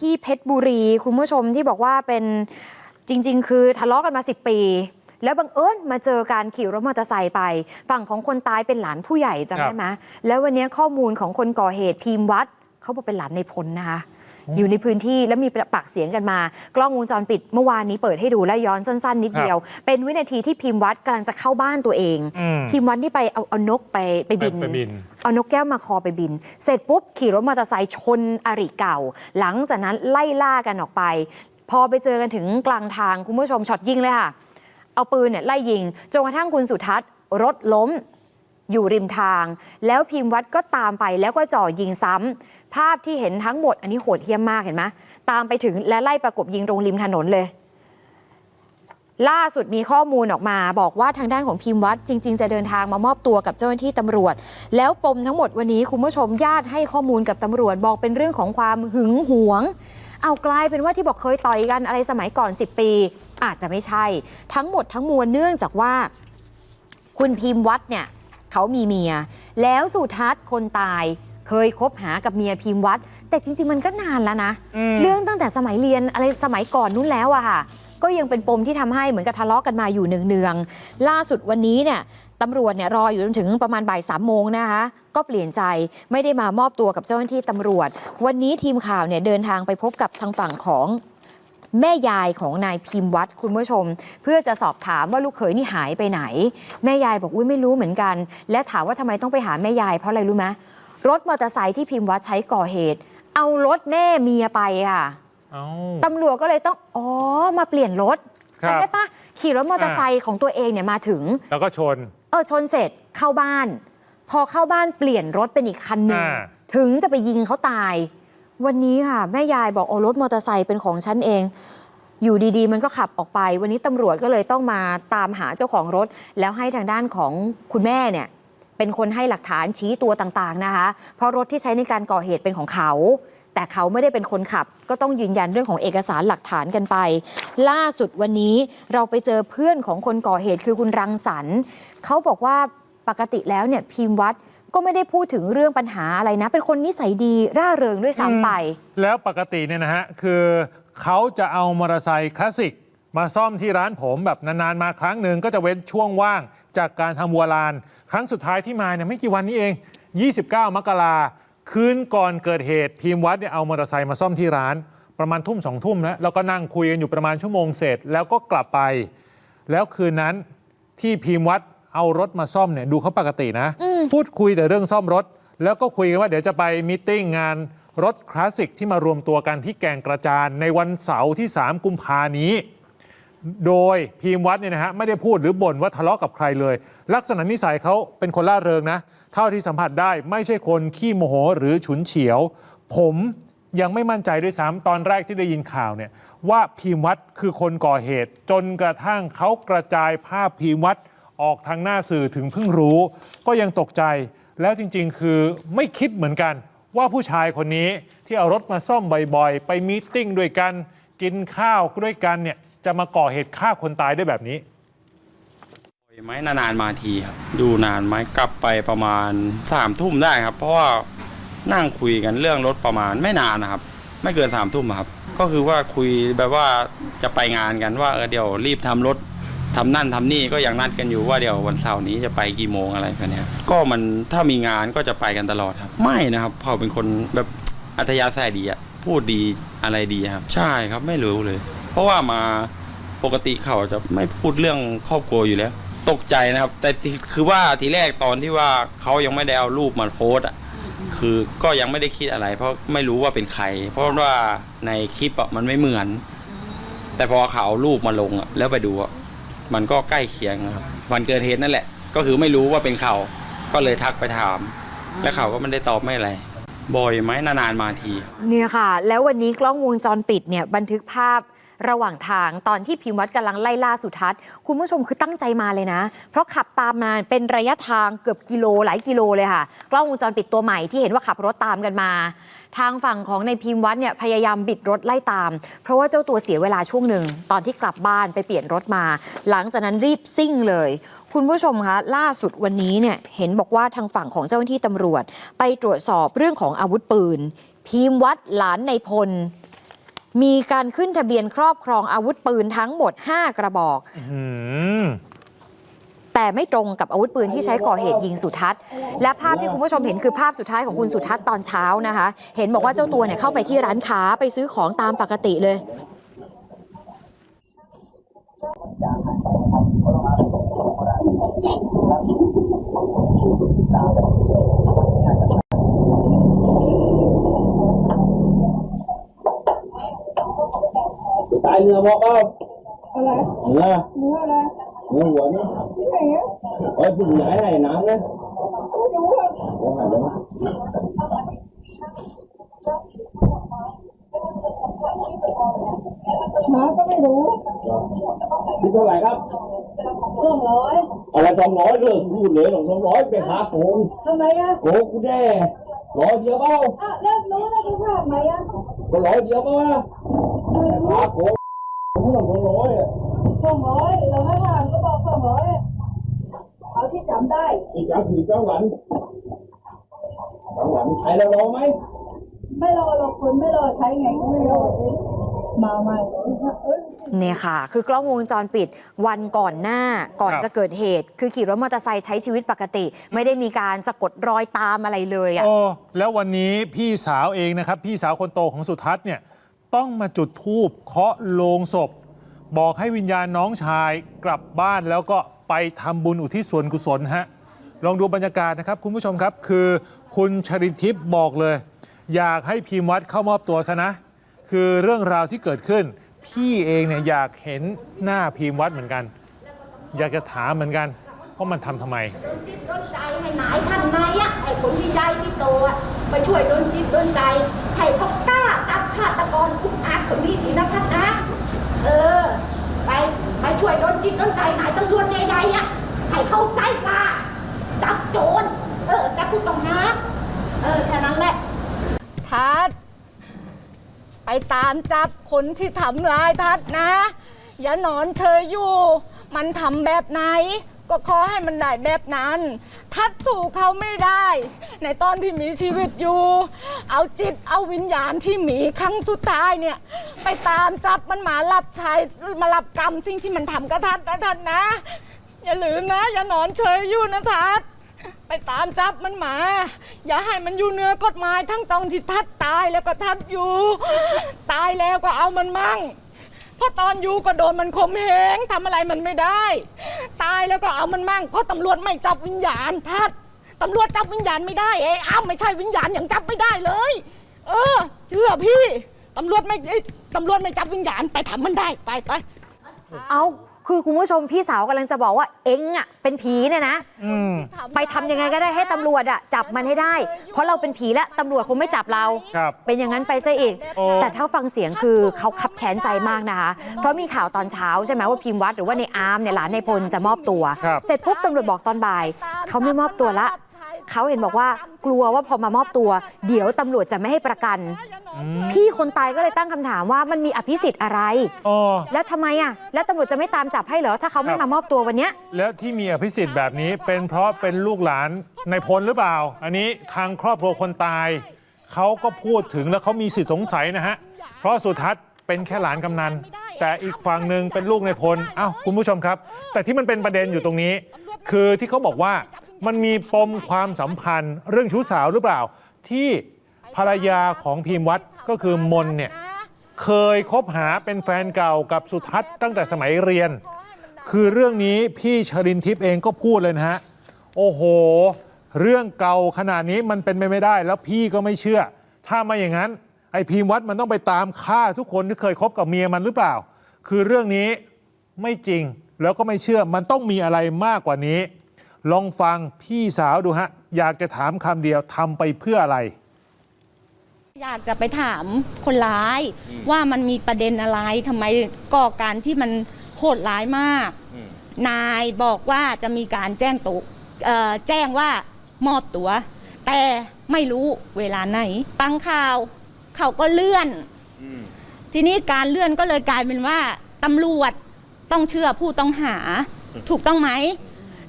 ที่เพชรบุรีคุณผู้ชมที่บอกว่าเป็นจริง ๆ คือทะเลาะกันมา 10 ปี แล้วบังเอิญมาเจอการขี่รถมอเตอร์ไซค์ไป ฝั่งของคนตายเป็นหลานผู้ใหญ่จำได้ไหมแล้ววันนี้ข้อมูลของคนก่อเหตุพีมวัดเขาบอกเป็นหลานในพลนะคะ อยู่ในพื้นที่แล้วมีปากเสียงกันมา กล้องวงจรปิดเมื่อวานนี้เปิดให้ดูและย้อนสั้น ๆ นิดเดียว เป็นวินาทีที่พิมพ์วัดกำลังจะเข้าบ้านตัวเองอืมพิมพ์วัดนี่ไปเอาเอานกไปไปบินไปบิน เอานกแก้วมาคอไปบิน เสร็จปุ๊บขี่รถมอเตอร์ไซค์ชนอริเก่า หลังจากนั้นไล่ล่ากันออกไป พอไปเจอกันถึงกลางทางคุณผู้ชมช็อตยิงเลยค่ะ เอาปืนเนี่ยไล่ยิงจนกระทั่งคุณสุทัศน์รถล้มอยู่ริมทาง แล้วพิมพ์วัดก็ตามไปแล้วก็จ่อยิงซ้ำ ภาพที่เห็นทั้งหมดอันนี้โหดเหี้ยมมากเห็นไหมตามไปถึงและไล่ประกบยิงตรงริมถนนเลย ล่าสุดมีข้อมูลออกมาบอกว่าทางด้านของพิมพ์วัดจริง ๆ จะเดินทางมามอบตัวกับเจ้าหน้าที่ตำรวจ แล้วปมทั้งหมดวันนี้คุณผู้ชมญาติให้ข้อมูลกับตำรวจบอกเป็นเรื่องของความหึงหวง เอากลายเป็นว่าที่บอกเคยต่อยกันอะไรสมัยก่อน 10 ปี อาจจะไม่ใช่ ทั้งหมดทั้งมวลเนื่องจากว่า คุณพิมพ์วัดเนี่ยเขามีเมีย แล้วสุทัศน์คนตาย เคยคบหากับเมียพิมพ์วัด แต่จริง ๆ มันก็นานแล้วนะ อืม เรื่องตั้งแต่สมัยเรียนอะไรสมัยก่อนนู้นแล้วอะค่ะ ก็ยังเป็นปมที่ทำให้เหมือนกับทะเลาะกันมาอยู่เนืองๆล่าสุดวันนี้เนี่ยตำรวจเนี่ยรออยู่จนถึงประมาณบ่ายสามโมงนะคะ ก็เปลี่ยนใจไม่ได้มามอบตัวกับเจ้าหน้าที่ตำรวจ วันนี้ทีมข่าวเนี่ยเดินทางไปพบกับทางฝั่งของ แม่ยายของนายพิมพ์วัดคุณผู้ชม เพื่อจะสอบถามว่าลูกเขยนี่หายไปไหน แม่ยายบอกอุ้ยไม่รู้เหมือนกัน และถามว่าทำไมต้องไปหาแม่ยายเพราะอะไรรู้ไหม รถมอเตอร์ไซค์ที่พิมพ์วัดใช้ก่อเหตุ เอารถแม่เมียไปค่ะเอ้าตำรวจก็เลยต้อง อ๋อ มาเปลี่ยนรถครับจำได้ปะขี่รถมอเตอร์ไซค์ของตัวเองเนี่ยมาถึง แล้วก็ชน เออชนเสร็จเข้าบ้าน พอเข้าบ้านเปลี่ยนรถเป็นอีกคันหนึ่งอ่าถึงจะไปยิงเขาตาย วันนี้ค่ะ แม่ยายบอกโอ้รถมอเตอร์ไซค์เป็นของฉันเอง อยู่ดีๆ มันก็ขับออกไป วันนี้ตำรวจก็เลยต้องมาตามหาเจ้าของรถ แล้วให้ทางด้านของคุณแม่เนี่ย เป็นคนให้หลักฐานชี้ตัวต่างๆนะคะ เพราะรถที่ใช้ในการก่อเหตุเป็นของเขา แต่เขาไม่ได้เป็นคนขับ ก็ต้องยืนยันเรื่องของเอกสารหลักฐานกันไป ล่าสุดวันนี้เราไปเจอเพื่อนของคนก่อเหตุคือคุณรังสรรค์เขาบอกว่าปกติแล้วเนี่ยพิมพ์วัดก็ไม่ได้พูดถึงเรื่องปัญหาอะไรนะ เป็นคนนิสัยดีร่าเริงด้วยซ้ำไป แล้วปกติเนี่ยนะฮะคือเขาจะเอามอเตอร์ไซค์คลาสสิก มาซ่อมที่ร้านผมแบบนานๆมาครั้งหนึ่งก็จะเว้นช่วงว่างจากการทำวัวลาน ครั้งสุดท้ายที่มาเนี่ยไม่กี่วันนี้เอง 29 มกราคืนก่อนเกิดเหตุทีมวัดเนี่ยเอามอเตอร์ไซค์มาซ่อมที่ร้าน ประมาณทุ่มสองทุ่มแล้วแล้วก็นั่งคุยกันอยู่ประมาณชั่วโมงเสร็จแล้วก็กลับไป แล้วคืนนั้นที่พีมวัดเอารถมาซ่อมเนี่ยดูเขาปกตินะ พูดคุยแต่เรื่องซ่อมรถ แล้วก็คุยกันว่าเดี๋ยวจะไปมตติ팅งานรถคลาสสิกที่มารวมตัวกันที่แก่งกระจานในวันเสาร์ที่ 3 กุมภานี้ โดยพีมวัดเนี่ยนะฮะไม่ได้พูดหรือบ่นว่าทะเลาะกับใครเลย ลักษณะนิสัยเขาเป็นคนล่าเริงนะ เท่าที่สัมผัสได้ไม่ใช่คนขี้โมโหหรือฉุนเฉียว ผมยังไม่มั่นใจด้วยซ้ำตอนแรกที่ได้ยินข่าวเนี่ยว่าพีมวัดคือคนก่อเหตุ จนกระทั่งเขากระจายภาพพีมวัดออกทางหน้าสื่อถึงเพิ่งรู้ ก็ยังตกใจแล้วจริง ๆ คือไม่คิดเหมือนกัน ว่าผู้ชายคนนี้ที่เอารถมาซ่อมบ่อยๆ ไปมีตติ้งด้วยกัน กินข้าวด้วยกันเนี่ย จะมาก่อเหตุฆ่าคนตายได้แบบนี้ ไม้นานๆมาทีครับดูนานไหมกลับไปประมาณสามทุ่มได้ครับ เพราะว่านั่งคุยกันเรื่องรถประมาณไม่นานนะครับ ไม่เกินสามทุ่มครับ ก็คือว่าคุยแบบว่าจะไปงานกันว่าเออเดี๋ยวรีบทำรถทำนั่นทำนี่ก็ยังนัดกันอยู่ว่าเดี๋ยววันเสาร์นี้จะไปกี่โมงอะไรแบบนี้ก็มันถ้ามีงานก็จะไปกันตลอดครับ ไม่นะครับเขาเป็นคนแบบอัธยาศัยดีอะพูดดีอะไรดีครับ ใช่ครับไม่รู้เลย ราะว่ามาปกติเขาจะไม่พูดเรื่องครอบครัวอยู่แล้ว ตกใจนะครับ แต่คือว่าทีแรกตอนที่ว่าเขายังไม่ได้เอารูปมาโพสอะคือก็ยังไม่ได้คิดอะไร เพราะไม่รู้ว่าเป็นใคร เพราะว่าในคลิปอะมันไม่เหมือน แต่พอเขาเอารูปมาลงอะแล้วไปดูอะมันก็ใกล้เคียงครับวันเกิดเหตุนั่นแหละ ก็คือไม่รู้ว่าเป็นเขาก็เลยทักไปถาม แล้วเขาก็ไม่ได้ตอบไม่อะไรบ่อยไหมนานๆมาที เนี่ยค่ะ แล้ววันนี้กล้องวงจรปิดเนี่ยบันทึกภาพ ระหว่างทางตอนที่พิมพ์วัดกำลังไล่ล่าสุทัศน์ คุณผู้ชมคือตั้งใจมาเลยนะ เพราะขับตามมาเป็นระยะทางเกือบกิโลหลายกิโลเลยค่ะ กล้องวงจรปิดตัวใหม่ที่เห็นว่าขับรถตามกันมา ทางฝั่งของในพิมพ์วัดเนี่ยพยายามบิดรถไล่ตาม เพราะว่าเจ้าตัวเสียเวลาช่วงหนึ่งตอนที่กลับบ้านไปเปลี่ยนรถมา หลังจากนั้นรีบซิ่งเลย คุณผู้ชมคะล่าสุดวันนี้เนี่ยเห็นบอกว่าทางฝั่งของเจ้าหน้าที่ตำรวจ ไปตรวจสอบเรื่องของอาวุธปืนพิมพ์วัดหลานในพล มีการขึ้นทะเบียนครอบครองอาวุธปืนทั้งหมด 5 กระบอกอืมแต่ไม่ตรงกับอาวุธปืนที่ใช้ก่อเหตุยิงสุทัศน์ และภาพที่คุณผู้ชมเห็นคือภาพสุดท้ายของคุณสุทัศน์ตอนเช้านะคะ เห็นบอกว่าเจ้าตัวเนี่ยเข้าไปที่ร้านค้าไปซื้อของตามปกติเลย นื้อบอกเปล่าอะไรเนื้อเนื้ออะไรเนื้อหัวนี่ที่ไหนอะเอ้ยผู้หญิงไหนไหนน้ำนะไม่รู้อะหัวหายแล้วนะหมาก็ไม่รู้คิดเท่าไหร่ครับเรื่องร้อยอะไรสองร้อยเลิกพูดเลยสองร้อยไปหาโกงทำไมอะโกงกูแน่ร้อยเดียวเปล่าอะเลิกรู้แล้วจะทำไมอะก็ร้อยเดียวเปล่านะหาโกงผมต้ องสองร้อยอะสองร้อยเราไม่ถามก็บอกสองร้อยเอาที่จำได้อีกอย่างคือเจ้าหวันเจ้าหวันใช้แล้วรอไหมไม่รอหรอกคนไม่รอใช้ไงก็ไม่รอเองมาใหม่เอ้ยเนี่ยค่ะ คือกล้องวงจรปิดวันก่อนหน้าก่อนครับจะเกิดเหตุ คือขี่รถมอเตอร์ไซค์ใช้ชีวิตปกติ ไม่ได้มีการสะกดรอยตามอะไรเลยอะโอ้แล้ววันนี้พี่สาวเองนะครับ พี่สาวคนโตของสุทัศน์เนี่ย ต้องมาจุดธูปเคาะโลงศพ บอกให้วิญญาณน้องชายกลับบ้านแล้วก็ไปทำบุญอุทิศส่วนกุศลฮะลองดูบรรยากาศนะครับ คุณผู้ชมครับ คือคุณชรินทิพย์บอกเลย อยากให้พิมพ์วัดเข้ามอบตัวซะนะ คือเรื่องราวที่เกิดขึ้น พี่เองเนี่ยอยากเห็นหน้าพิมพ์วัดเหมือนกัน อยากจะถามเหมือนกันว่ามันทำทำไม จิตโดนใจให้นายท่านนายอะไอ้คนที่ใหญ่ที่โตอะไปช่วยโดนจิตโดนใจให้เขากล้าจับฆาตกรอุกอาจคนนี้ทีนะท่านนะ เออ ไปไปช่วยโดนจิตโดนใจนายตำรวจใหญ่ๆอะให้เข้าใจกาจับโจรเออจะพูดตรงนะเออแค่นั้นแหละทัดไปตามจับคนที่ทำร้ายทัดนะ อย่านอนเชยอยู่ มันทำแบบไหน ก็ขอให้มันได้แบบนั้น ทัดสู่เขาไม่ได้ ในตอนที่มีชีวิตอยู่ เอาจิตเอาวิญญาณที่หมีครั้งสุดท้ายเนี่ย ไปตามจับมันมารับใช้มารับกรรมสิ่งที่มันทำกับทัดนะทัดนะ อย่าลืมนะ อย่านอนเฉยอยู่นะทัดไปตามจับมันมา อย่าให้มันอยู่เหนือกฎหมายทั้งตองที่ทัดตายแล้วก็ทัดอยู่ ตายแล้วก็เอามันมั่ง เพราะตอนอยู่ก็โดนมันข่มเหงทำอะไรมันไม่ได้ ตายแล้วก็เอามันมั่งเพราะตำรวจไม่จับวิญญาณทัดตำรวจจับวิญญาณไม่ได้เอ้ยอ้าวไม่ใช่วิญญาณอย่างจับไม่ได้เลย เออ เชื่อพี่ตำรวจไม่เอ้ยตำรวจไม่จับวิญญาณไปทำมันได้ไปไป เอา คือคุณผู้ชมพี่สาวกำลังจะบอกว่าเอ็งอะเป็นผีเนี่ยนะ อืมไปทำยังไงก็ได้ให้ตำรวจอะจับมันให้ได้ เพราะเราเป็นผีแล้วตำรวจคงไม่จับเรา ครับ เป็นอย่างนั้นไปซะอีก โอ้ แต่ถ้าฟังเสียงคือเขาขับแค้นใจมากนะคะ เพราะมีข่าวตอนเช้าใช่ไหมว่าพิมพ์วัดหรือว่าในอาร์มเนี่ยหลานในพลจะมอบตัว ครับ เสร็จปุ๊บตำรวจบอกตอนบ่าย เขาไม่มอบตัวละ เขาเห็นบอกว่ากลัวว่าพอมามอบตัว เดี๋ยวตำรวจจะไม่ให้ประกัน พี่คนตายก็เลยตั้งคำถามว่ามันมีอภิสิทธิ์อะไร อ๋อแล้วทำไมอะ แล้วตำรวจจะไม่ตามจับให้เหรอถ้าเขาไม่ครับมามอบตัววันเนี้ย แล้วที่มีอภิสิทธิ์แบบนี้เป็นเพราะเป็นลูกหลานในพลหรือเปล่า อันนี้ทางครอบครัวคนตาย เขาก็พูดถึงแล้วเขามีสิทธิสงสัยนะฮะ เพราะสุทัศน์เป็นแค่หลานกำนัน แต่อีกฝั่งหนึ่งเป็นลูกในพลอ้าวคุณผู้ชมครับ แต่ที่มันเป็นประเด็นอยู่ตรงนี้ คือที่เขาบอกว่า มันมีปมความสัมพันธ์เรื่องชู้สาวหรือเปล่า ที่ภรรยาของพิมพ์วัดก็คือมนเนี่ยเคยคบหาเป็นแฟนเก่ากับสุทัศน์ตั้งแต่สมัยเรียน คือเรื่องนี้พี่ชรินทิพย์เองก็พูดเลยนะฮะ โอ้โห เรื่องเก่าขนาดนี้มันเป็นไปไม่ได้ แล้วพี่ก็ไม่เชื่อ ถ้าไม่อย่างนั้น ไอ้พีมวัดมันต้องไปตามฆ่าทุกคนที่เคยคบกับเมียมันหรือเปล่า คือเรื่องนี้ไม่จริงแล้วก็ไม่เชื่อมันต้องมีอะไรมากกว่านี้ ลองฟังพี่สาวดูฮะ อยากจะถามคำเดียวทำไปเพื่ออะไร อยากจะไปถามคนร้ายว่ามันมีประเด็นอะไรทำไมก่อการที่มันโหดร้ายมาก นายบอกว่าจะมีการแจ้งตุเอ่อแจ้งว่ามอบตัว แต่ไม่รู้เวลาไหนฟังข่าวเขาก็เลื่อน ทีนี้การเลื่อนก็เลยกลายเป็นว่าตำรวจต้องเชื่อผู้ต้องหา ถูกต้องไหม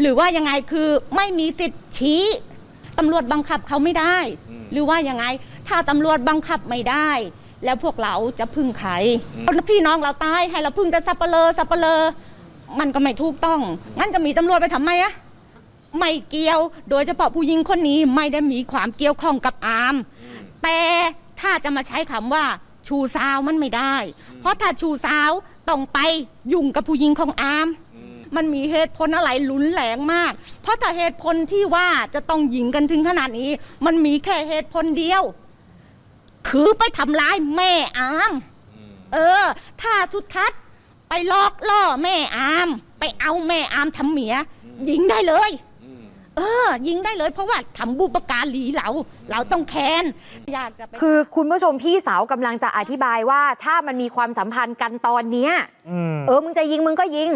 หรือว่ายังไงคือไม่มีสิทธิ์ชี้ตำรวจบังคับเขาไม่ได้หรือว่ายังไง ถ้าตำรวจบังคับไม่ได้ แล้วพวกเราจะพึ่งใครพี่น้องเราตายให้เราพึ่งแต่สับเปลอสับเปลอมันก็ไม่ถูกต้อง งั้นจะมีตำรวจไปทำไมอะไม่เกี่ยว โดยเฉพาะผู้หญิงคนนี้ไม่ได้มีความเกี่ยวข้องกับอาม แต่ถ้าจะมาใช้คำว่าชูสาวมันไม่ได้ เพราะถ้าชูสาวต้องไปยุ่งกับผู้หญิงของอาม มันมีเหตุผลอะไรหลุนแหลงมาก เพราะถ้าเหตุผลที่ว่าจะต้องยิงกันถึงขนาดนี้ มันมีแค่เหตุผลเดียว คือไปทำร้ายแม่อาม เออ ถ้าสุทัศน์ไปลอกล่อแม่อาม ไปเอาแม่อามทำเมียยิงได้เลย เออ ยิงได้เลยเพราะว่าทำบุปการีเรา เราต้องแค้นอยากจะไป คือคุณผู้ชมพี่สาวกำลังจะอธิบายว่า ถ้ามันมีความสัมพันธ์กันตอนเนี้ยอืมเออ มึงจะยิงมึงก็ยิง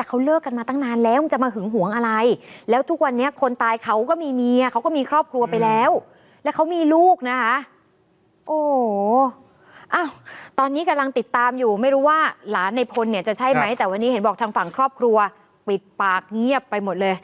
แต่เขาเลิกกันมาตั้งนานแล้วมึงจะมาหึงหวงอะไร แล้วทุกวันเนี้ยคนตายเขาก็มีเมียเขาก็มีครอบครัวไปแล้ว และเขามีลูกนะคะ โอ้โหอ้าวตอนนี้กำลังติดตามอยู่ไม่รู้ว่าหลานในพลเนี่ยจะใช่ไหมครับแต่วันนี้เห็นบอกทางฝั่งครอบครัว ปิดปากเงียบไปหมดเลย